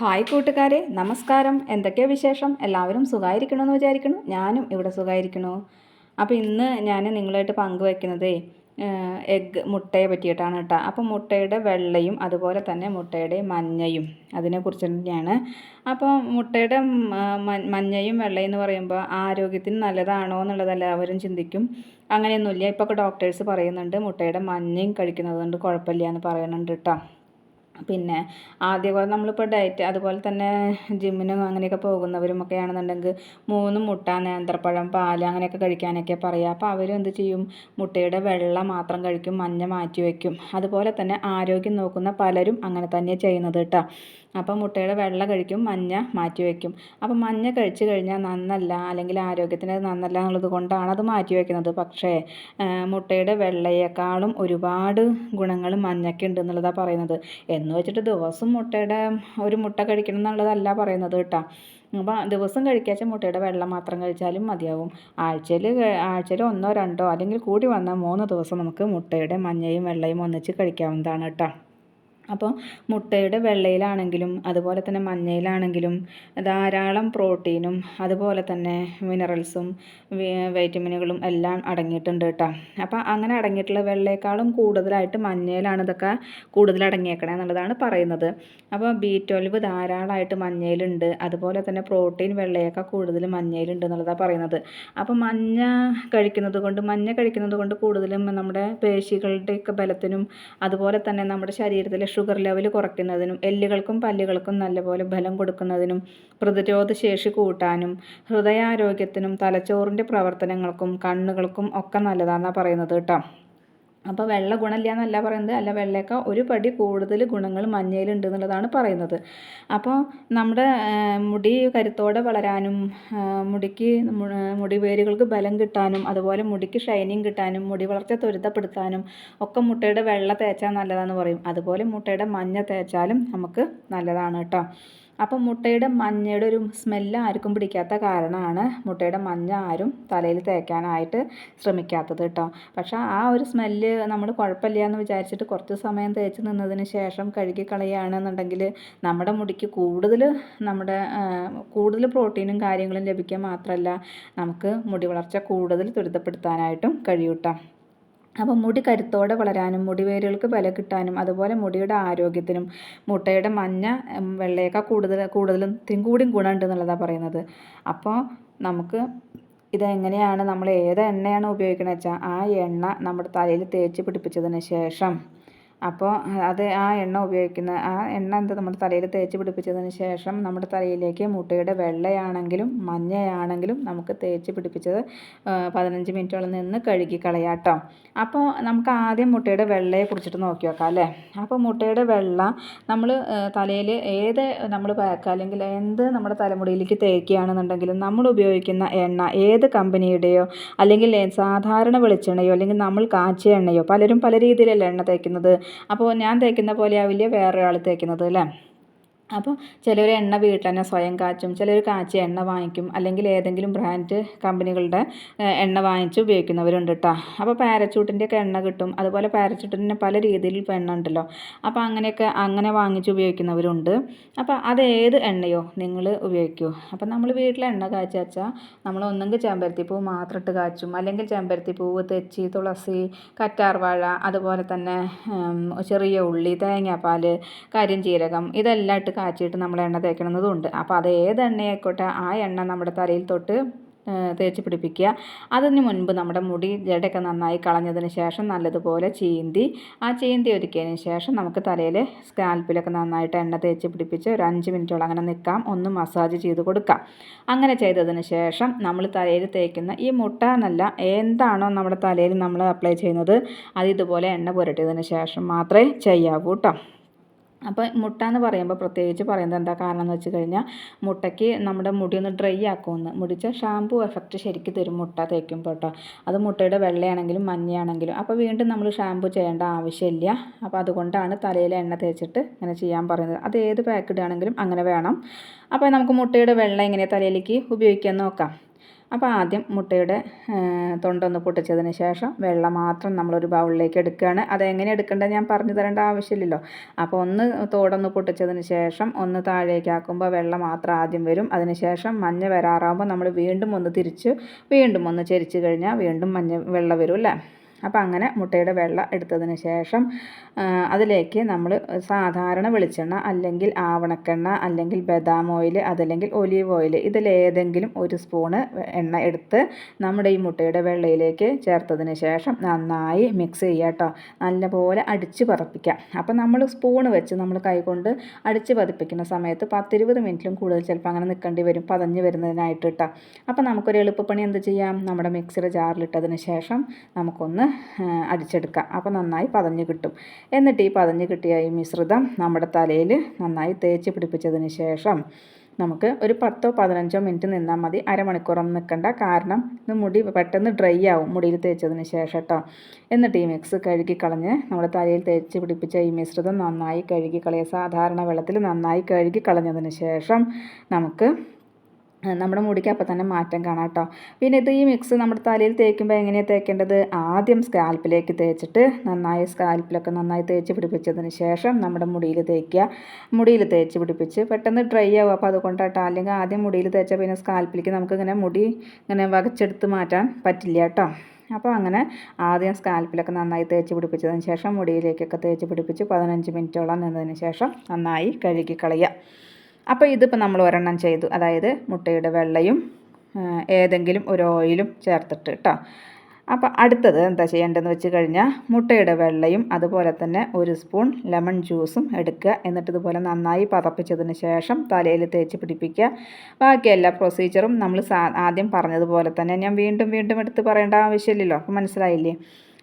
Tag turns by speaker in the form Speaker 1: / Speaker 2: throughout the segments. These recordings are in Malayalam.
Speaker 1: ഹായ് കൂട്ടുകാരെ നമസ്കാരം. എന്തൊക്കെയാ വിശേഷം? എല്ലാവരും സുഖമായിരിക്കണമെന്ന് വിചാരിക്കണു ഞാനും ഇവിടെ സുഖമായിരിക്കണു അപ്പോൾ ഇന്ന് ഞാൻ നിങ്ങളായിട്ട് പങ്കുവെക്കുന്നതേ എഗ്ഗ് മുട്ടയെ പറ്റിയിട്ടാണ് കേട്ടോ. അപ്പോൾ മുട്ടയുടെ വെള്ളയും അതുപോലെ തന്നെ മുട്ടയുടെ മഞ്ഞയും അതിനെക്കുറിച്ച് തന്നെയാണ് അപ്പോൾ മുട്ടയുടെ മഞ്ഞയും വെള്ളയും എന്ന് പറയുമ്പോൾ ആരോഗ്യത്തിന് നല്ലതാണോ എന്നുള്ളത് എല്ലാവരും ചിന്തിക്കും. അങ്ങനെയൊന്നുമില്ല. ഇപ്പോൾ ഡോക്ടേഴ്സ് പറയുന്നുണ്ട് മുട്ടയുടെ മഞ്ഞയും കഴിക്കുന്നത് കൊണ്ട് കുഴപ്പമില്ല എന്ന് പറയുന്നുണ്ട് കേട്ടോ. പിന്നെ ആദ്യമൊക്കെ നമ്മളിപ്പോൾ ഡയറ്റ് അതുപോലെ തന്നെ ജിമ്മിനും അങ്ങനെയൊക്കെ പോകുന്നവരും ഒക്കെ ആണെന്നുണ്ടെങ്കിൽ മൂന്ന് മുട്ട നേന്ത്രപ്പഴം പാൽ അങ്ങനെയൊക്കെ കഴിക്കാനൊക്കെ പറയുക അപ്പോൾ അവരും എന്ത് ചെയ്യും? മുട്ടയുടെ വെള്ള മാത്രം കഴിക്കും മഞ്ഞ മാറ്റി വയ്ക്കും അതുപോലെ തന്നെ ആരോഗ്യം നോക്കുന്ന പലരും അങ്ങനെ തന്നെ ചെയ്യുന്നത് കേട്ടോ. അപ്പം മുട്ടയുടെ വെള്ള കഴിക്കും മഞ്ഞ മാറ്റി വയ്ക്കും. അപ്പം മഞ്ഞ കഴിച്ചു കഴിഞ്ഞാൽ നന്നല്ല അല്ലെങ്കിൽ ആരോഗ്യത്തിന് നന്നല്ല എന്നുള്ളത് കൊണ്ടാണ് അത് മാറ്റി വയ്ക്കുന്നത്. പക്ഷേ മുട്ടയുടെ വെള്ളയേക്കാളും ഒരുപാട് ഗുണങ്ങൾ മഞ്ഞയ്ക്ക് ഉണ്ട് എന്നുള്ളതാണ് പറയുന്നത്. എന്ന് വെച്ചിട്ട് ദിവസം മുട്ടയുടെ ഒരു മുട്ട കഴിക്കണം എന്നുള്ളതല്ല പറയുന്നത് കേട്ടോ. അപ്പോൾ ദിവസം കഴിക്കാച്ച മുട്ടയുടെ വെള്ളം മാത്രം കഴിച്ചാലും മതിയാവും. ആഴ്ചയിൽ ആഴ്ചയിൽ ഒന്നോ രണ്ടോ അല്ലെങ്കിൽ കൂടി വന്നാൽ മൂന്ന് ദിവസം നമുക്ക് മുട്ടയുടെ മഞ്ഞയും വെള്ളയും ഒന്നിച്ച് കഴിക്കാവുന്നതാണ് കേട്ടോ. അപ്പോൾ മുട്ടയുടെ വെള്ളയിലാണെങ്കിലും അതുപോലെ തന്നെ മഞ്ഞയിലാണെങ്കിലും ധാരാളം പ്രോട്ടീനും അതുപോലെ തന്നെ മിനറൽസും വൈറ്റമിനുകളും എല്ലാം അടങ്ങിയിട്ടുണ്ട് കേട്ടോ. അപ്പോൾ അങ്ങനെ അടങ്ങിയിട്ടുള്ള വെള്ളയേക്കാളും കൂടുതലായിട്ട് മഞ്ഞയിലാണ് ഇതൊക്കെ കൂടുതൽ അടങ്ങിയേക്കണേ എന്നുള്ളതാണ് പറയുന്നത്. അപ്പോൾ ബി ട്വൽവ് ധാരാളമായിട്ട് മഞ്ഞയിലുണ്ട് അതുപോലെ തന്നെ പ്രോട്ടീൻ വെള്ളയൊക്കെ കൂടുതൽ മഞ്ഞയിലുണ്ട് എന്നുള്ളതാണ് പറയുന്നത്. അപ്പോൾ മഞ്ഞ കഴിക്കുന്നത് കൊണ്ട് മഞ്ഞ കഴിക്കുന്നത് കൊണ്ട് കൂടുതലും നമ്മുടെ പേശികളുടെയൊക്കെ ബലത്തിനും അതുപോലെ തന്നെ നമ്മുടെ ശരീരത്തിലെ ഷുഗർ ലെവൽ കുറയ്ക്കുന്നതിനും എല്ലുകൾക്കും പല്ലുകൾക്കും നല്ലപോലെ ബലം കൊടുക്കുന്നതിനും പ്രതിരോധ ശേഷി കൂട്ടാനും ഹൃദയാരോഗ്യത്തിനും തലച്ചോറിന്റെ പ്രവർത്തനങ്ങൾക്കും കണ്ണുകൾക്കും ഒക്കെ നല്ലതാണെന്നാണ് പറയുന്നത് കേട്ടോ. അപ്പോൾ വെള്ള ഗുണമില്ല എന്നല്ല പറയുന്നത്. അല്ല വെള്ളയൊക്കെ ഒരു പടി കൂടുതൽ ഗുണങ്ങൾ മഞ്ഞയിലുണ്ട് എന്നുള്ളതാണ് പറയുന്നത്. അപ്പോൾ നമ്മുടെ മുടി കരുത്തോടെ വളരാനും മുടിക്ക് മുടി വേരുകൾക്ക് ബലം കിട്ടാനും അതുപോലെ മുടിക്ക് ഷൈനിങ് കിട്ടാനും മുടി വളർച്ച ത്വരിതപ്പെടുത്താനും ഒക്കെ മുട്ടയുടെ വെള്ള തേച്ചാൽ നല്ലതാണെന്ന് പറയും. അതുപോലെ മുട്ടയുടെ മഞ്ഞ തേച്ചാലും നമുക്ക് നല്ലതാണ് കേട്ടോ. അപ്പം മുട്ടയുടെ മഞ്ഞയുടെ ഒരു സ്മെല്ല് ആർക്കും പിടിക്കാത്ത കാരണമാണ് മുട്ടയുടെ മഞ്ഞ ആരും തലയിൽ തേക്കാനായിട്ട് ശ്രമിക്കാത്തത് കേട്ടോ പക്ഷേ ആ ഒരു സ്മെല്ല് നമ്മൾ കുഴപ്പമില്ല എന്ന് വിചാരിച്ചിട്ട് കുറച്ച് സമയം തേച്ച് നിന്നതിന് ശേഷം കഴുകി കളയുകയാണെന്നുണ്ടെങ്കിൽ നമ്മുടെ മുടിക്ക് കൂടുതൽ നമ്മുടെ കൂടുതൽ പ്രോട്ടീനും കാര്യങ്ങളും ലഭിക്കുക മാത്രമല്ല നമുക്ക് മുടി വളർച്ച കൂടുതൽ ത്വരിതപ്പെടുത്താനായിട്ടും കഴിയും കേട്ടോ അപ്പോൾ മുടി കരുത്തോടെ വളരാനും മുടിവേരുകൾക്ക് ബല കിട്ടാനും അതുപോലെ മുടിയുടെ ആരോഗ്യത്തിനും മുട്ടയുടെ മഞ്ഞ വെള്ളയേക്കാൾ കൂടുതൽ കൂടുതലും കൂടി ഗുണമുണ്ട് എന്നുള്ളതാണ് പറയുന്നത്. അപ്പോൾ നമുക്ക് ഇതെങ്ങനെയാണ് നമ്മൾ ഏത് എണ്ണയാണ് ഉപയോഗിക്കണമെന്ന് വെച്ചാൽ ആ എണ്ണ നമ്മുടെ തലയിൽ തേച്ച് പിടിപ്പിച്ചതിന് ശേഷം അപ്പോൾ അത് ആ എണ്ണ ഉപയോഗിക്കുന്ന ആ എണ്ണ എന്താ നമ്മുടെ തലയിൽ തേച്ച് പിടിപ്പിച്ചതിന് ശേഷം നമ്മുടെ തലയിലേക്ക് മുട്ടയുടെ വെള്ളയാണെങ്കിലും മഞ്ഞയാണെങ്കിലും നമുക്ക് തേച്ച് പിടിപ്പിച്ചത് പതിനഞ്ച് മിനിറ്റോളം നിന്ന് കഴുകി കളയാം കേട്ടോ. അപ്പോൾ നമുക്ക് ആദ്യം മുട്ടയുടെ വെള്ളയെ കുറിച്ചിട്ട് നോക്കി നോക്കാം അല്ലേ? അപ്പോൾ മുട്ടയുടെ വെള്ള നമ്മൾ തലയിൽ ഏത് നമ്മൾ പാക്ക് അല്ലെങ്കിൽ എന്ത് നമ്മുടെ തലമുടിയിലേക്ക് തേക്കുകയാണെന്നുണ്ടെങ്കിലും നമ്മൾ ഉപയോഗിക്കുന്ന എണ്ണ ഏത് കമ്പനിയുടെയോ അല്ലെങ്കിൽ സാധാരണ വെളിച്ചെണ്ണയോ അല്ലെങ്കിൽ നമ്മൾ കാച്ചിയ എണ്ണയോ പലരും പല രീതിയിലല്ല എണ്ണ തേക്കുന്നത്? അപ്പോൾ ഞാൻ തേക്കുന്ന പോലെ ആവില്ല വേറെ ആൾ തേക്കുന്നത് അല്ലേ? അപ്പോൾ ചിലർ എണ്ണ വീട്ടിൽ തന്നെ സ്വയം കാച്ചും ചിലർ കാച്ചി എണ്ണ വാങ്ങിക്കും. അല്ലെങ്കിൽ ഏതെങ്കിലും ബ്രാൻഡ് കമ്പനികളുടെ എണ്ണ വാങ്ങിച്ച് ഉപയോഗിക്കുന്നവരുണ്ട് കേട്ടോ അപ്പോൾ പാരച്ചൂട്ടിന്റെ ഒക്കെ എണ്ണ കിട്ടും. അതുപോലെ പാരച്ചൂട്ടിന്റെ പല രീതിയിൽ എണ്ണ ഉണ്ടല്ലോ. അപ്പോൾ അങ്ങനെയൊക്കെ അങ്ങനെ വാങ്ങിച്ച് ഉപയോഗിക്കുന്നവരുണ്ട്. അപ്പോൾ അത് ഏത് എണ്ണയോ നിങ്ങൾ ഉപയോഗിക്കൂ. അപ്പോൾ നമ്മൾ വീട്ടിൽ എണ്ണ കാച്ചി വെച്ചാൽ നമ്മൾ ഒന്നെങ്കിൽ ചെമ്പരത്തിപ്പൂ മാത്രം ഇട്ട് കാച്ചും. അല്ലെങ്കിൽ ചെമ്പരത്തിപ്പൂവ് തെച്ചി തുളസി കറ്റാർവാഴ അതുപോലെ തന്നെ ചെറിയ ഉള്ളി തേങ്ങാപ്പാൽ കരിഞ്ചീരകം ഇതെല്ലാം ഇട്ട് കാച്ചിയിട്ട് നമ്മൾ എണ്ണ തേക്കണമെന്നതുണ്ട് അപ്പോൾ അത് ഏത് എണ്ണയായിക്കോട്ടെ ആ എണ്ണ നമ്മുടെ തലയിൽ തൊട്ട് തേച്ച് പിടിപ്പിക്കുക. അതിന് മുൻപ് നമ്മുടെ മുടി ജടയൊക്കെ നന്നായി കളഞ്ഞതിന് ശേഷം നല്ലതുപോലെ ചീന്തി ആ ചീന്തി ഒരുക്കിയതിന് ശേഷം നമുക്ക് തലയിൽ സ്കാൽപ്പിലൊക്കെ നന്നായിട്ട് എണ്ണ തേച്ച് പിടിപ്പിച്ച് ഒരു അഞ്ച് മിനിറ്റോളം അങ്ങനെ നിൽക്കാം. ഒന്ന് മസാജ് ചെയ്ത് കൊടുക്കാം. അങ്ങനെ ചെയ്തതിന് ശേഷം നമ്മൾ തലയിൽ തേക്കുന്ന ഈ മുട്ട എന്നല്ല എന്താണോ നമ്മുടെ തലയിൽ നമ്മൾ അപ്ലൈ ചെയ്യുന്നത് അത് ഇതുപോലെ എണ്ണ പുരട്ടിയതിന് ശേഷം മാത്രമേ ചെയ്യാവൂ കേട്ടോ അപ്പോൾ മുട്ട എന്ന് പറയുമ്പോൾ പ്രത്യേകിച്ച് പറയുന്നത് എന്താ കാരണം എന്ന് വെച്ച് കഴിഞ്ഞാൽ മുട്ടയ്ക്ക് നമ്മുടെ മുടി ഒന്ന് ഡ്രൈ ആക്കുമെന്ന്. മുടിച്ച ഷാമ്പു എഫക്റ്റ് ശരിക്കും തരും മുട്ട തേക്കുമ്പോൾ കേട്ടോ. അത് മുട്ടയുടെ വെള്ളയാണെങ്കിലും മഞ്ഞയാണെങ്കിലും. അപ്പോൾ വീണ്ടും നമ്മൾ ഷാമ്പു ചെയ്യേണ്ട ആവശ്യമില്ല. അപ്പോൾ അതുകൊണ്ടാണ് തലയിൽ എണ്ണ തേച്ചിട്ട് ഇങ്ങനെ ചെയ്യാൻ പറയുന്നത്. അത് ഏത് പാക്കഡ് ആണെങ്കിലും അങ്ങനെ വേണം. അപ്പോൾ നമുക്ക് മുട്ടയുടെ വെള്ളം ഇങ്ങനെ തലയിലേക്ക് ഉപയോഗിക്കാൻ നോക്കാം. അപ്പോൾ ആദ്യം മുട്ടയുടെ തൊണ്ടൊന്ന് പൊട്ടിച്ചതിന് ശേഷം വെള്ളം മാത്രം നമ്മളൊരു ബൗളിലേക്ക് എടുക്കുകയാണ്. അതെങ്ങനെ എടുക്കേണ്ടത് ഞാൻ പറഞ്ഞു തരേണ്ട ആവശ്യമില്ലല്ലോ. അപ്പോൾ ഒന്ന് തോടൊന്ന് പൊട്ടിച്ചതിന് ശേഷം ഒന്ന് താഴേക്കാക്കുമ്പോൾ വെള്ളം മാത്രം ആദ്യം വരും. അതിനുശേഷം മഞ്ഞ വരാറാകുമ്പോൾ നമ്മൾ വീണ്ടും ഒന്ന് തിരിച്ച് വീണ്ടും ഒന്ന് ചരിച്ച് കഴിഞ്ഞാൽ വീണ്ടും മഞ്ഞ വെള്ളം വരും അല്ലേ? അപ്പോൾ അങ്ങനെ മുട്ടയുടെ വെള്ള എടുത്തതിന് ശേഷം അതിലേക്ക് നമ്മൾ സാധാരണ വെളിച്ചെണ്ണ അല്ലെങ്കിൽ ആവണക്കെണ്ണ അല്ലെങ്കിൽ ബദാം ഓയിൽ അതല്ലെങ്കിൽ ഒലീവ് ഓയിൽ ഇതിലേതെങ്കിലും ഒരു സ്പൂണ് എണ്ണ എടുത്ത് നമ്മുടെ ഈ മുട്ടയുടെ വെള്ളയിലേക്ക് ചേർത്തതിന് ശേഷം നന്നായി മിക്സ് ചെയ്യുക കേട്ടോ. നല്ലപോലെ അടിച്ച് പതപ്പിക്കുക. അപ്പോൾ നമ്മൾ സ്പൂണ് വെച്ച് നമ്മൾ കൈകൊണ്ട് അടിച്ച് പതിപ്പിക്കുന്ന സമയത്ത് പത്തിരുപത് മിനിറ്റിലും കൂടുതൽ ചിലപ്പോൾ അങ്ങനെ നിൽക്കേണ്ടി വരും പതഞ്ഞ് വരുന്നതിനായിട്ട് കേട്ടോ. അപ്പോൾ നമുക്കൊരു എളുപ്പപ്പണി എന്ത് ചെയ്യാം? നമ്മുടെ മിക്സിയുടെ ജാറിലിട്ടതിന് ശേഷം നമുക്കൊന്ന് അടിച്ചെടുക്കാം. അപ്പോൾ നന്നായി പതഞ്ഞ് കിട്ടും. എന്നിട്ട് ഈ പതഞ്ഞ് കിട്ടിയ ഈ മിശ്രിതം നമ്മുടെ തലയിൽ നന്നായി തേച്ച് പിടിപ്പിച്ചതിന് ശേഷം നമുക്ക് ഒരു പത്തോ പതിനഞ്ചോ മിനിറ്റ് നിന്നാൽ മതി. അരമണിക്കൂറൊന്നും നിൽക്കണ്ട. കാരണം ഇത് മുടി പെട്ടെന്ന് ഡ്രൈ ആവും മുടിയിൽ തേച്ചതിന് ശേഷം കേട്ടോ. എന്നിട്ട് ഈ മിക്സ് കഴുകി കളഞ്ഞ് നമ്മുടെ തലയിൽ തേച്ച് പിടിപ്പിച്ച ഈ മിശ്രിതം നന്നായി കഴുകി കളയുക. സാധാരണ വെള്ളത്തിൽ നന്നായി കഴുകി കളഞ്ഞതിന് ശേഷം നമുക്ക് നമ്മുടെ മുടിക്ക് അപ്പം തന്നെ മാറ്റം കാണാം കേട്ടോ. പിന്നെ ഇത് ഈ മിക്സ് നമ്മുടെ തലയിൽ തേക്കുമ്പോൾ എങ്ങനെയാണ് തേക്കേണ്ടത്? ആദ്യം സ്കാൽപ്പിലേക്ക് തേച്ചിട്ട് നന്നായി സ്കാൽപ്പിലൊക്കെ നന്നായി തേച്ച് പിടിപ്പിച്ചതിന് ശേഷം നമ്മുടെ മുടിയിൽ തേക്കുക. മുടിയിൽ തേച്ച് പിടിപ്പിച്ച് പെട്ടെന്ന് ഡ്രൈ ആവും അപ്പോൾ അതുകൊണ്ടാട്ടോ അല്ലെങ്കിൽ ആദ്യം മുടിയിൽ തേച്ചാൽ പിന്നെ സ്കാൽപ്പിലേക്ക് നമുക്കിങ്ങനെ മുടി ഇങ്ങനെ വകച്ചെടുത്ത് മാറ്റാൻ പറ്റില്ല കേട്ടോ. അപ്പോൾ അങ്ങനെ ആദ്യം സ്കാൽപ്പിലൊക്കെ നന്നായി തേച്ച് പിടിപ്പിച്ചതിന് ശേഷം മുടിയിലേക്കൊക്കെ തേച്ച് പിടിപ്പിച്ച് പതിനഞ്ച് മിനിറ്റോളം നിന്നതിന് ശേഷം നന്നായി കഴുകി കളയുക. അപ്പോൾ ഇതിപ്പോൾ നമ്മൾ ഒരെണ്ണം ചെയ്തു. അതായത് മുട്ടയുടെ വെള്ളയും ഏതെങ്കിലും ഒരു ഓയിലും ചേർത്തിട്ട് കേട്ടോ അപ്പോൾ അടുത്തത് എന്താ ചെയ്യേണ്ടതെന്ന് വെച്ച് കഴിഞ്ഞാൽ മുട്ടയുടെ വെള്ളയും അതുപോലെ തന്നെ ഒരു സ്പൂൺ ലെമൺ ജ്യൂസും എടുക്കുക. എന്നിട്ട് ഇതുപോലെ നന്നായി പതപ്പിച്ചതിന് ശേഷം തലയിൽ തേച്ച് പിടിപ്പിക്കുക. ബാക്കി എല്ലാ പ്രൊസീജിയറും നമ്മൾ ആദ്യം പറഞ്ഞതുപോലെ തന്നെ ഞാൻ വീണ്ടും വീണ്ടും എടുത്ത് പറയേണ്ട ആവശ്യമില്ലല്ലോ. അപ്പോൾ മനസ്സിലായില്ലേ?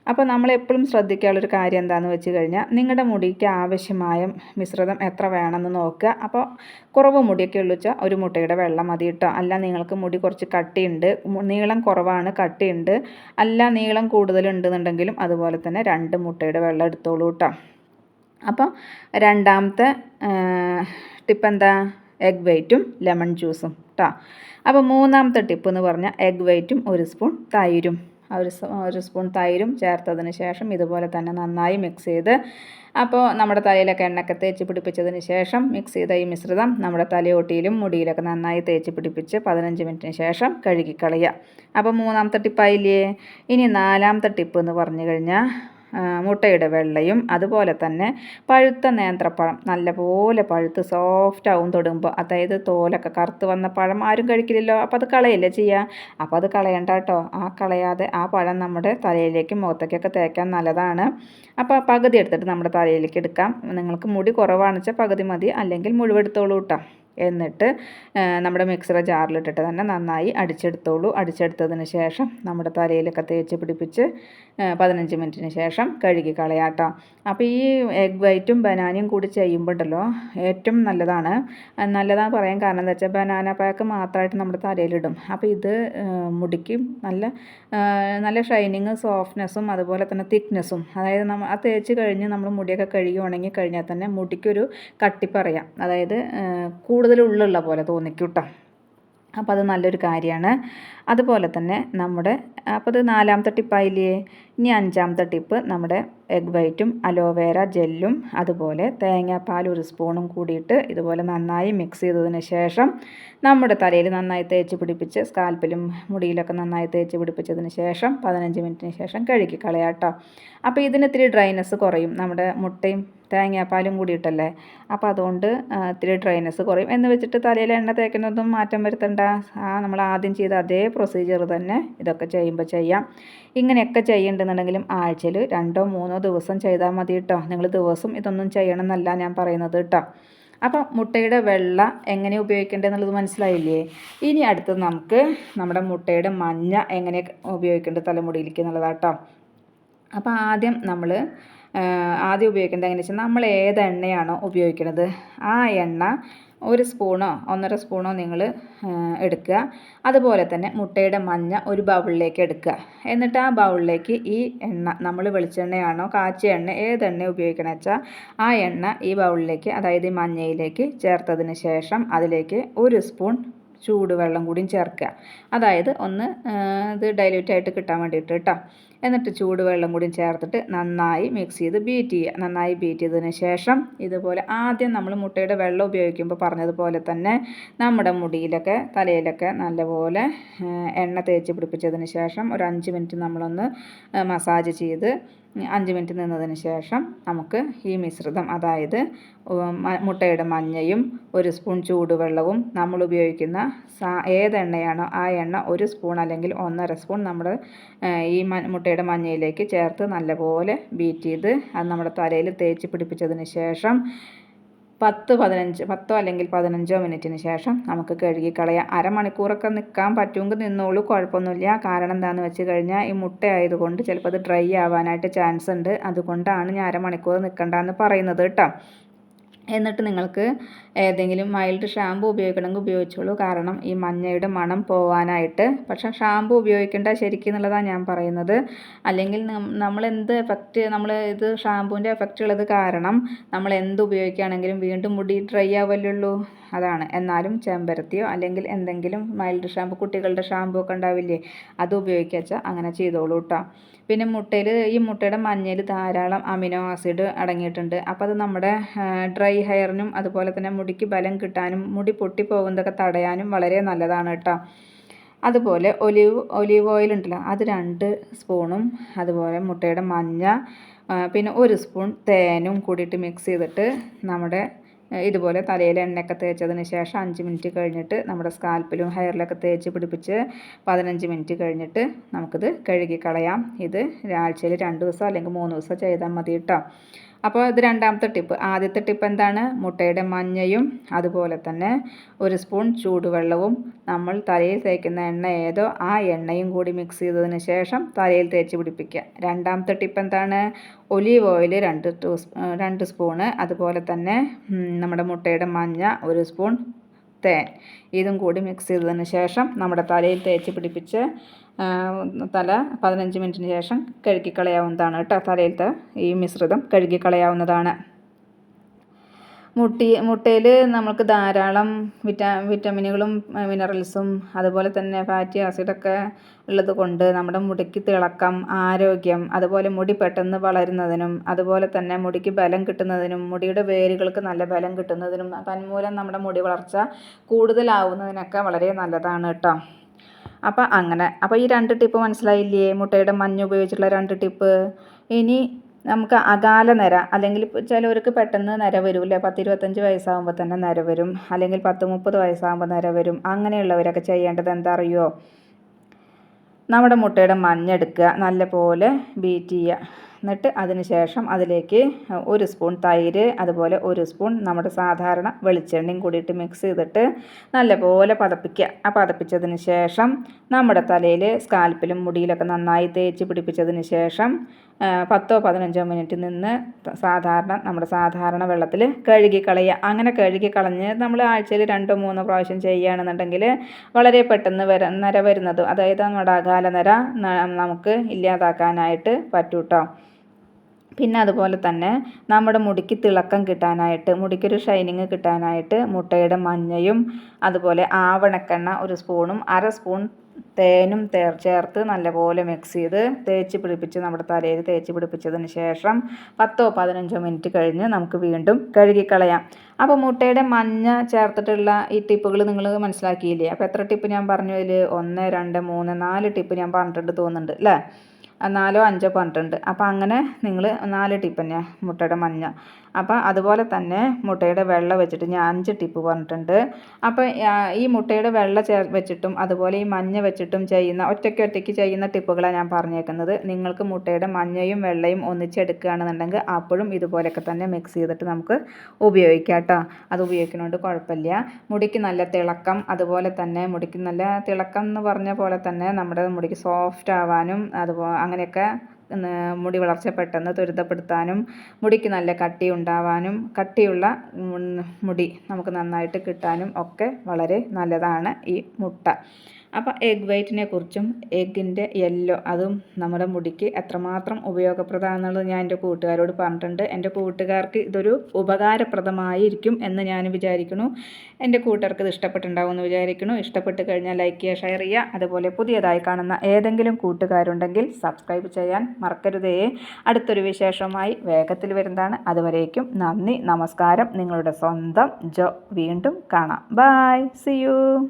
Speaker 1: അപ്പോൾ നമ്മൾ എപ്പോഴും ശ്രദ്ധിക്കാനുള്ള ഒരു കാര്യം എന്താണെന്ന് വെച്ച് കഴിഞ്ഞാൽ നിങ്ങളുടെ മുടിക്ക് ആവശ്യമായ മിശ്രിതം എത്ര വേണമെന്ന് നോക്കുക. അപ്പോൾ കുറവ് മുടിയൊക്കെ ഉള്ളു വെച്ചാൽ ഒരു മുട്ടയുടെ വെള്ളം മതി കേട്ടോ അല്ല നിങ്ങൾക്ക് മുടി കുറച്ച് കട്ടിയുണ്ട് നീളം കുറവാണ് കട്ടിയുണ്ട് അല്ല നീളം കൂടുതലുണ്ടെന്നുണ്ടെങ്കിലും അതുപോലെ തന്നെ രണ്ട് മുട്ടയുടെ വെള്ളം എടുത്തോളൂ കേട്ടോ അപ്പോൾ രണ്ടാമത്തെ ടിപ്പ് എന്താ? എഗ് വൈറ്റും ലെമൺ ജ്യൂസും കേട്ടോ അപ്പോൾ മൂന്നാമത്തെ ടിപ്പ് എന്ന് പറഞ്ഞാൽ എഗ് വൈറ്റും ഒരു സ്പൂൺ തൈരും. ഒരു ഒരു സ്പൂൺ തൈരും ചേർത്തതിന് ശേഷം ഇതുപോലെ തന്നെ നന്നായി മിക്സ് ചെയ്ത് അപ്പോൾ നമ്മുടെ തലയിലൊക്കെ എണ്ണയൊക്കെ തേച്ച് പിടിപ്പിച്ചതിന് ശേഷം മിക്സ് ചെയ്ത ഈ മിശ്രിതം നമ്മുടെ തലയോട്ടിയിലും മുടിയിലൊക്കെ നന്നായി തേച്ച് പിടിപ്പിച്ച് പതിനഞ്ച് മിനിറ്റിന് ശേഷം കഴുകിക്കളയുക. അപ്പോൾ മൂന്നാമത്തെ ടിപ്പായില്ലേ? ഇനി നാലാമത്തെ ടിപ്പ് എന്ന് പറഞ്ഞു കഴിഞ്ഞാൽ മുട്ടയുടെ വെള്ളയും അതുപോലെ തന്നെ പഴുത്ത നേന്ത്രപ്പഴം നല്ലപോലെ പഴുത്ത് സോഫ്റ്റ് ആവും തൊടുമ്പോൾ അതായത് തോലൊക്കെ കറുത്ത് വന്ന പഴം ആരും കഴിക്കില്ലല്ലോ. അപ്പോൾ അത് കളയല്ലേ ചെയ്യുക അപ്പോൾ അത് കളയണ്ട കേട്ടോ ആ കളയാതെ ആ പഴം നമ്മുടെ തലയിലേക്കും മുഖത്തേക്കൊക്കെ തേക്കാൻ നല്ലതാണ്. അപ്പോൾ പകുതി എടുത്തിട്ട് നമ്മുടെ തലയിലേക്ക് എടുക്കാം. നിങ്ങൾക്ക് മുടി കുറവാണെന്ന് വെച്ചാൽ പകുതി മതി. അല്ലെങ്കിൽ മുഴുവെടുത്തോളൂ കേട്ടോ എന്നിട്ട് നമ്മുടെ മിക്സറ ജാറിലിട്ടിട്ട് തന്നെ നന്നായി അടിച്ചെടുത്തോളൂ. അടിച്ചെടുത്തതിന് ശേഷം നമ്മുടെ തലയിലൊക്കെ തേച്ച് പിടിപ്പിച്ച് പതിനഞ്ച് മിനിറ്റിന് ശേഷം കഴുകി കളയാട്ടോ. അപ്പോൾ ഈ എഗ് വൈറ്റും ബനാനയും കൂടി ചെയ്യുമ്പോണ്ടല്ലോ ഏറ്റവും നല്ലതാണ്. നല്ലതാണ് പറയാൻ കാരണം എന്താ വെച്ചാൽ ബനാന പാക്ക് മാത്രമായിട്ട് നമ്മുടെ തലയിലിടും. അപ്പോൾ ഇത് മുടിക്കും നല്ല നല്ല ഷൈനിങ് സോഫ്റ്റ്നെസ്സും അതുപോലെ തന്നെ തിക്നെസ്സും. അതായത് നമ്മൾ ആ തേച്ച് കഴിഞ്ഞ് നമ്മൾ മുടിയൊക്കെ കഴുകി ഉണങ്ങി കഴിഞ്ഞാൽ തന്നെ മുടിക്കൊരു കട്ടിപ്പറയാം അതായത് കൂടുതൽ ഉള്ളുള്ള പോലെ തോന്നിക്കൂട്ടോ. കേട്ടോ അപ്പോൾ അത് നല്ലൊരു കാര്യമാണ്. അതുപോലെ തന്നെ നമ്മുടെ അപ്പോൾ അത് നാലാമത്തെ ടിപ്പായില്ലേ? ഇനി അഞ്ചാമത്തെ ടിപ്പ് നമ്മുടെ എഗ് വൈറ്റും അലോവേര ജെല്ലും അതുപോലെ തേങ്ങാപ്പാൽ ഒരു സ്പൂണും കൂടിയിട്ട് ഇതുപോലെ നന്നായി മിക്സ് ചെയ്തതിന് ശേഷം നമ്മുടെ തലയിൽ നന്നായി തേച്ച് പിടിപ്പിച്ച് സ്കാൽപ്പിലും മുടിയിലൊക്കെ നന്നായി തേച്ച് പിടിപ്പിച്ചതിന് ശേഷം പതിനഞ്ച് മിനിറ്റിന് ശേഷം കഴുകി കളയാട്ടോ. അപ്പോൾ ഇതിന് ഇത്തിരി ഡ്രൈനെസ് കുറയും. നമ്മുടെ മുട്ടയും തേങ്ങാപ്പാലും കൂടിയിട്ടല്ലേ? അപ്പോൾ അതുകൊണ്ട് ഇത്തിരി ഡ്രൈനെസ് കുറയും. എന്ന് വെച്ചിട്ട് തലയിൽ എണ്ണ തേക്കുന്നതും മാറ്റം വരുത്തണ്ട. ആ നമ്മൾ ആദ്യം ചെയ്ത അതേ പ്രൊസീജിയർ തന്നെ ഇതൊക്കെ ചെയ്യുമ്പോൾ ചെയ്യാം. ഇങ്ങനെയൊക്കെ ചെയ്യേണ്ടെന്നുണ്ടെങ്കിലും ആഴ്ചയിൽ രണ്ടോ മൂന്നോ ദിവസം ചെയ്താൽ മതി കേട്ടോ നിങ്ങൾ ദിവസം ഇതൊന്നും ചെയ്യണം എന്നല്ല ഞാൻ പറയുന്നത് കേട്ടോ അപ്പം മുട്ടയുടെ വെള്ള എങ്ങനെ ഉപയോഗിക്കേണ്ടത് മനസ്സിലായില്ലേ? ഇനി അടുത്തത് നമുക്ക് നമ്മുടെ മുട്ടയുടെ മഞ്ഞ എങ്ങനെ ഉപയോഗിക്കേണ്ടത് തലമുടിയിലേക്ക് എന്നുള്ളതാട്ടോ അപ്പോൾ ആദ്യം നമ്മൾ ആദ്യം ഉപയോഗിക്കേണ്ടത് എങ്ങനെയാണെന്ന് വെച്ചാൽ നമ്മൾ ഏത് എണ്ണയാണോ ഉപയോഗിക്കുന്നത് ആ എണ്ണ ഒരു സ്പൂണോ ഒന്നര സ്പൂണോ നിങ്ങൾ എടുക്കുക. അതുപോലെ തന്നെ മുട്ടയുടെ മഞ്ഞ ഒരു ബൗളിലേക്ക് എടുക്കുക. എന്നിട്ട് ആ ബൗളിലേക്ക് ഈ എണ്ണ നമ്മൾ വെളിച്ചെണ്ണയാണോ കാച്ചിയ എണ്ണ ഏത് എണ്ണ ഉപയോഗിക്കണമെന്ന് വെച്ചാൽ ആ എണ്ണ ഈ ബൗളിലേക്ക് അതായത് ഈ മഞ്ഞയിലേക്ക് ചേർത്തതിന് ശേഷം അതിലേക്ക് ഒരു സ്പൂൺ ചൂടുവെള്ളം കൂടിയും ചേർക്കുക. അതായത് ഒന്ന് ഇത് ഡൈല്യൂറ്റ് ആയിട്ട് കിട്ടാൻ വേണ്ടിയിട്ട് കേട്ടോ എന്നിട്ട് ചൂടുവെള്ളം കൂടിയും ചേർത്തിട്ട് നന്നായി മിക്സ് ചെയ്ത് ബീറ്റ് ചെയ്യുക. നന്നായി ബീറ്റ് ചെയ്തതിന് ശേഷം ഇതുപോലെ ആദ്യം നമ്മൾ മുട്ടയുടെ വെള്ളം ഉപയോഗിക്കുമ്പോൾ പറഞ്ഞതുപോലെ തന്നെ നമ്മുടെ മുടിയിലൊക്കെ തലയിലൊക്കെ നല്ലപോലെ എണ്ണ തേച്ച് പിടിപ്പിച്ചതിന് ശേഷം ഒരു അഞ്ച് മിനിറ്റ് നമ്മളൊന്ന് മസാജ് ചെയ്ത് അഞ്ച് മിനിറ്റ് നിന്നതിന് ശേഷം നമുക്ക് ഈ മിശ്രിതം അതായത് മുട്ടയുടെ മഞ്ഞയും ഒരു സ്പൂൺ ചൂടുവെള്ളവും നമ്മൾ ഉപയോഗിക്കുന്ന സാ ഏതെണ്ണയാണോ ആ എണ്ണ ഒരു സ്പൂൺ അല്ലെങ്കിൽ ഒന്നര സ്പൂൺ നമ്മൾ ഈ മുട്ടയുടെ മഞ്ഞയിലേക്ക് ചേർത്ത് നല്ലപോലെ ബീറ്റ് ചെയ്ത് അത് നമ്മുടെ തലയിൽ തേച്ച് പിടിപ്പിച്ചതിന് ശേഷം പത്ത് പതിനഞ്ച് പത്തോ അല്ലെങ്കിൽ പതിനഞ്ചോ മിനിറ്റിന് ശേഷം നമുക്ക് കഴുകി കളയാം അരമണിക്കൂറൊക്കെ നിൽക്കാൻ പറ്റുമെങ്കിൽ നിന്നോളൂ കുഴപ്പമൊന്നുമില്ല. കാരണം എന്താണെന്ന് വെച്ച് കഴിഞ്ഞാൽ ഈ മുട്ട ആയതുകൊണ്ട് ചിലപ്പോൾ അത് ഡ്രൈ ആവാനായിട്ട് ചാൻസ് ഉണ്ട്. അതുകൊണ്ടാണ് ഞാൻ അരമണിക്കൂർ നിൽക്കണ്ടെന്ന് പറയുന്നത് കേട്ടോ. എന്നിട്ട് നിങ്ങൾക്ക് ഏതെങ്കിലും മൈൽഡ് ഷാമ്പു ഉപയോഗിക്കണമെങ്കിൽ ഉപയോഗിച്ചോളൂ. കാരണം ഈ മഞ്ഞയുടെ മണം പോവാനായിട്ട്. പക്ഷേ ഷാമ്പു ഉപയോഗിക്കേണ്ട ശരിക്കും എന്നുള്ളതാണ് ഞാൻ പറയുന്നത്. അല്ലെങ്കിൽ നമ്മൾ എന്ത് എഫക്റ്റ് നമ്മൾ ഇത് ഷാമ്പുവിന്റെ എഫക്റ്റ് ഉള്ളത് കാരണം നമ്മൾ എന്ത് ഉപയോഗിക്കുകയാണെങ്കിലും വീണ്ടും മുടി ഡ്രൈ ആവല്ലുള്ളൂ അതാണ്. എന്നാലും ചെമ്പരത്തിയോ അല്ലെങ്കിൽ എന്തെങ്കിലും മൈൽഡ് ഷാമ്പു കുട്ടികളുടെ ഷാമ്പു ഒക്കെ ഉണ്ടാവില്ലേ അത് ഉപയോഗിക്കുക അങ്ങനെ ചെയ്തോളൂ കേട്ടോ പിന്നെ മുട്ടയിൽ ഈ മുട്ടയുടെ മഞ്ഞയിൽ ധാരാളം അമിനോ ആസിഡ് അടങ്ങിയിട്ടുണ്ട്. അപ്പോൾ അത് നമ്മുടെ ഡ്രൈ ഹെയറിനും അതുപോലെ തന്നെ മുടിക്ക് ബലം കിട്ടാനും മുടി പൊട്ടിപ്പോകുന്നതൊക്കെ തടയാനും വളരെ നല്ലതാണ് കേട്ടോ. അതുപോലെ ഒലിവ് ഒലിവ് ഓയിൽ ഉണ്ടല്ലോ അത് രണ്ട് സ്പൂണും അതുപോലെ മുട്ടയുടെ മഞ്ഞ പിന്നെ ഒരു സ്പൂൺ തേനും കൂടിയിട്ട് മിക്സ് ചെയ്തിട്ട് നമ്മുടെ ഇതുപോലെ തലയിൽ എണ്ണയൊക്കെ തേച്ചതിന് ശേഷം അഞ്ച് മിനിറ്റ് കഴിഞ്ഞിട്ട് നമ്മുടെ സ്കാൽപ്പിലും ഹെയറിലൊക്കെ തേച്ച് പിടിപ്പിച്ച് പതിനഞ്ച് മിനിറ്റ് കഴിഞ്ഞിട്ട് നമുക്കിത് കഴുകി കളയാം ഇത് ആഴ്ചയിൽ രണ്ട് ദിവസം അല്ലെങ്കിൽ മൂന്ന് ദിവസം ചെയ്താൽ മതി കേട്ടോ. അപ്പോൾ ഇത് രണ്ടാമത്തെ ടിപ്പ്. ആദ്യത്തെ ടിപ്പ് എന്താണ്? മുട്ടയുടെ മഞ്ഞയും അതുപോലെ തന്നെ ഒരു സ്പൂൺ ചൂടുവെള്ളവും നമ്മൾ തലയിൽ തേക്കുന്ന എണ്ണ ഏതോ ആ എണ്ണയും കൂടി മിക്സ് ചെയ്തതിന് ശേഷം തലയിൽ തേച്ച് പിടിപ്പിക്കുക. രണ്ടാമത്തെ ടിപ്പ് എന്താണ്? ഒലീവ് ഓയിൽ രണ്ട് രണ്ട് സ്പൂണ്. അതുപോലെ തന്നെ നമ്മുടെ മുട്ടയുടെ മഞ്ഞ ഒരു സ്പൂൺ തേൻ. ഇതും കൂടി മിക്സ് ചെയ്തതിന് ശേഷം നമ്മുടെ തലയിൽ തേച്ച് പിടിപ്പിച്ച് തല പതിനഞ്ച് മിനിറ്റിന് ശേഷം കഴുകിക്കളയാവുന്നതാണ് കേട്ടോ തലയിലത്തെ ഈ മിശ്രിതം കഴുകിക്കളയാവുന്നതാണ്. മുട്ടി മുട്ടയിൽ നമുക്ക് ധാരാളം വിറ്റാ വിറ്റമിനുകളും മിനറൽസും അതുപോലെ തന്നെ ഫാറ്റി ആസിഡൊക്കെ ഉള്ളത് കൊണ്ട് നമ്മുടെ മുടിക്ക് തിളക്കം ആരോഗ്യം അതുപോലെ മുടി പെട്ടെന്ന് വളരുന്നതിനും അതുപോലെ തന്നെ മുടിക്ക് ബലം കിട്ടുന്നതിനും മുടിയുടെ വേരുകൾക്ക് നല്ല ബലം കിട്ടുന്നതിനും തന്മൂലം നമ്മുടെ മുടി വളർച്ച കൂടുതലാവുന്നതിനൊക്കെ വളരെ നല്ലതാണ് കേട്ടോ. അപ്പോൾ അങ്ങനെ. അപ്പോൾ ഈ രണ്ട് ടിപ്പ് മനസ്സിലായില്ലേ? മുട്ടയുടെ മഞ്ഞ ഉപയോഗിച്ചിട്ടുള്ള രണ്ട് ടിപ്പ് ഇനി നമുക്ക് അകാല നര. അല്ലെങ്കിൽ ചിലവർക്ക് പെട്ടെന്ന് നര പത്ത് ഇരുപത്തഞ്ച് വയസ്സാകുമ്പോൾ തന്നെ നര വരും. അല്ലെങ്കിൽ പത്ത് മുപ്പത് വയസ്സാകുമ്പോൾ നര വരും. അങ്ങനെയുള്ളവരൊക്കെ ചെയ്യേണ്ടത് എന്താ അറിയുമോ നമ്മുടെ മുട്ടയുടെ മഞ്ഞെടുക്കുക നല്ലപോലെ ബീറ്റ് ചെയ്യുക. എന്നിട്ട് അതിന് ശേഷം അതിലേക്ക് ഒരു സ്പൂൺ തൈര് അതുപോലെ ഒരു സ്പൂൺ നമ്മുടെ സാധാരണ വെളിച്ചെണ്ണയും കൂടിയിട്ട് മിക്സ് ചെയ്തിട്ട് നല്ലപോലെ പതപ്പിക്കുക ആ പതപ്പിച്ചതിന് ശേഷം നമ്മുടെ തലയിൽ സ്കാൽപ്പിലും മുടിയിലൊക്കെ നന്നായി തേച്ച് പിടിപ്പിച്ചതിന് ശേഷം പത്തോ പതിനഞ്ചോ മിനിറ്റ് നിന്ന് സാധാരണ നമ്മുടെ സാധാരണ വെള്ളത്തിൽ കഴുകി കളയുക. അങ്ങനെ കഴുകി കളഞ്ഞ് നമ്മൾ ആഴ്ചയിൽ രണ്ടോ മൂന്നോ പ്രാവശ്യം ചെയ്യുകയാണെന്നുണ്ടെങ്കിൽ വളരെ പെട്ടെന്ന് വര നര വരുന്നത് അതായത് നമ്മുടെ അകാല നര നമുക്ക് ഇല്ലാതാക്കാനായിട്ട് പറ്റൂട്ടോ. പിന്നെ അതുപോലെ തന്നെ നമ്മുടെ മുടിക്ക് തിളക്കം കിട്ടാനായിട്ട് മുടിക്കൊരു ഷൈനിങ് കിട്ടാനായിട്ട് മുട്ടയുടെ മഞ്ഞയും അതുപോലെ ആവണക്കെണ്ണ ഒരു സ്പൂണും അര സ്പൂൺ തേനും തേർ ചേർത്ത് നല്ലപോലെ മിക്സ് ചെയ്ത് തേച്ച് പിടിപ്പിച്ച് നമ്മുടെ തലയിൽ തേച്ച് പിടിപ്പിച്ചതിന് ശേഷം പത്തോ പതിനഞ്ചോ മിനിറ്റ് കഴിഞ്ഞ് നമുക്ക് വീണ്ടും കഴുകിക്കളയാം. അപ്പോൾ മുട്ടയുടെ മഞ്ഞ ചേർത്തിട്ടുള്ള ഈ ടിപ്പുകൾ നിങ്ങൾ മനസ്സിലാക്കിയില്ലേ? അപ്പോൾ എത്ര ടിപ്പ് ഞാൻ പറഞ്ഞു? ഇതിൽ ഒന്ന് രണ്ട് മൂന്ന് നാല് ടിപ്പ് ഞാൻ പറഞ്ഞിട്ടുണ്ട് തോന്നുന്നുണ്ട് അല്ലേ? നാലോ അഞ്ചോ പറഞ്ഞിട്ടുണ്ട്. അപ്പോൾ അങ്ങനെ നിങ്ങൾ നാല് ടിപ്പ് മുട്ടയുടെ മഞ്ഞ. അപ്പോൾ അതുപോലെ തന്നെ മുട്ടയുടെ വെള്ള വെച്ചിട്ട് ഞാൻ അഞ്ച് ടിപ്പ് പറഞ്ഞിട്ടുണ്ട്. അപ്പോൾ ഈ മുട്ടയുടെ വെള്ള ചേർ വെച്ചിട്ടും അതുപോലെ ഈ മഞ്ഞ വെച്ചിട്ടും ചെയ്യുന്ന ഒറ്റയ്ക്ക് ഒറ്റയ്ക്ക് ചെയ്യുന്ന ടിപ്പുകളാണ് ഞാൻ പറഞ്ഞേക്കുന്നത്. നിങ്ങൾക്ക് മുട്ടയുടെ മഞ്ഞയും വെള്ളയും ഒന്നിച്ചെടുക്കുകയാണെന്നുണ്ടെങ്കിൽ അപ്പോഴും ഇതുപോലെയൊക്കെ തന്നെ മിക്സ് ചെയ്തിട്ട് നമുക്ക് ഉപയോഗിക്കാം കേട്ടോ അത് ഉപയോഗിക്കുന്നതുകൊണ്ട് കുഴപ്പമില്ല. മുടിക്ക് നല്ല തിളക്കം അതുപോലെ തന്നെ മുടിക്ക് നല്ല തിളക്കം എന്ന് പറഞ്ഞ പോലെ തന്നെ നമ്മുടെ മുടിക്ക് സോഫ്റ്റ് ആവാനും അതുപോലെ അങ്ങനെയൊക്കെ മുടി വളർച്ച പെട്ടെന്ന് ത്വരിതപ്പെടുത്താനും മുടിക്ക് നല്ല കട്ടി ഉണ്ടാവാനും കട്ടിയുള്ള മുടി നമുക്ക് നന്നായിട്ട് കിട്ടാനും ഒക്കെ വളരെ നല്ലതാണ് ഈ മുട്ട. അപ്പോൾ എഗ് വൈറ്റിനെ കുറിച്ചും എഗ്ഗിന്റെ യെല്ലോ അതും നമ്മുടെ മുടിക്ക് എത്രമാത്രം ഉപയോഗപ്രദമാണെന്നുള്ളത് ഞാൻ എന്റെ കൂട്ടുകാരോട് പറഞ്ഞിട്ടുണ്ട്. എന്റെ കൂട്ടുകാർക്ക് ഇതൊരു ഉപകാരപ്രദമായിരിക്കും എന്ന് ഞാൻ വിചാരിക്കുന്നു. എന്റെ കൂട്ടുകാർക്ക് ഇത് ഇഷ്ടപ്പെട്ടുണ്ടാവും എന്ന് വിചാരിക്കുന്നു. ഇഷ്ടപ്പെട്ട് കഴിഞ്ഞാൽ ലൈക്ക് ചെയ്യുക ഷെയർ ചെയ്യുക. അതുപോലെ പുതിയതായി കാണുന്ന ഏതെങ്കിലും കൂട്ടുകാരുണ്ടെങ്കിൽ സബ്സ്ക്രൈബ് ചെയ്യാൻ മറക്കരുതേ. അടുത്തൊരു വിശേഷമായി വേഗത്തിൽ വരുന്നതാണ്. അതുവരേക്കും നന്ദി നമസ്കാരം. നിങ്ങളുടെ സ്വന്തം ജോ. വീണ്ടും കാണാം. Bye C U